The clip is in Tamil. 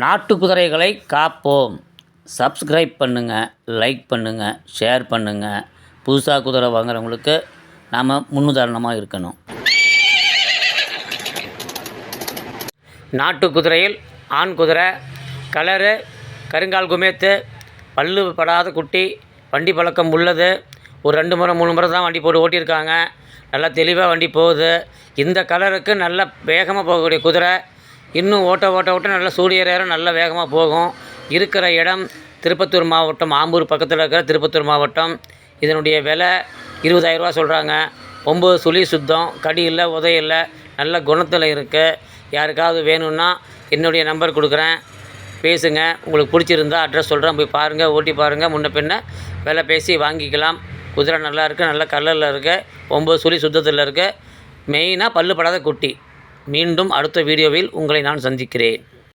நாட்டு குதிரைகளை காப்போம். சப்ஸ்கிரைப் பண்ணுங்கள் லைக் பண்ணுங்கள் ஷேர் பண்ணுங்கள் புதுசாக குதிரை வாங்குறவங்களுக்கு நாம் முன்னுதாரணமாக இருக்கணும். நாட்டு குதிரையில் ஆண் குதிரை கலரு கருங்கால் குமேத்து பல்லு படாத குட்டி வண்டி பழக்கம் உள்ளது. ஒரு ரெண்டு முறை மூணு முறை தான் வண்டி போட்டு ஓட்டியிருக்காங்க. நல்லா தெளிவாக வண்டி போகுது. இந்த கலருக்கு நல்ல வேகமாக போகக்கூடிய குதிரை இன்னும் ஓட்ட ஓட்ட ஓட்ட நல்லா சூரிய நல்ல வேகமாக போகும். இருக்கிற இடம் திருப்பத்தூர் மாவட்டம் ஆம்பூர் பக்கத்தில் இருக்கிற திருப்பத்தூர் மாவட்டம். இதனுடைய விலை இருபதாயிரரூவா சொல்கிறாங்க ஒம்பது சுழி சுத்தம் கடி இல்லை உதய இல்லை நல்ல குணத்தில் இருக்குது யாருக்காவது வேணும்னா என்னுடைய நம்பர் கொடுக்குறேன். பேசுங்க. உங்களுக்கு பிடிச்சிருந்தா அட்ரஸ் சொல்கிறேன் போய் பாருங்கள் ஓட்டி பாருங்கள் முன்ன பின்ன விலை பேசி வாங்கிக்கலாம். குதிரை நல்லா இருக்குது நல்ல கலரில் இருக்குது ஒம்பது சுழி சுத்தத்தில் இருக்குது மெயினாக பல்லு படாத குட்டி. மீண்டும் அடுத்த வீடியோவில் உங்களை நான் சந்திக்கிறேன்.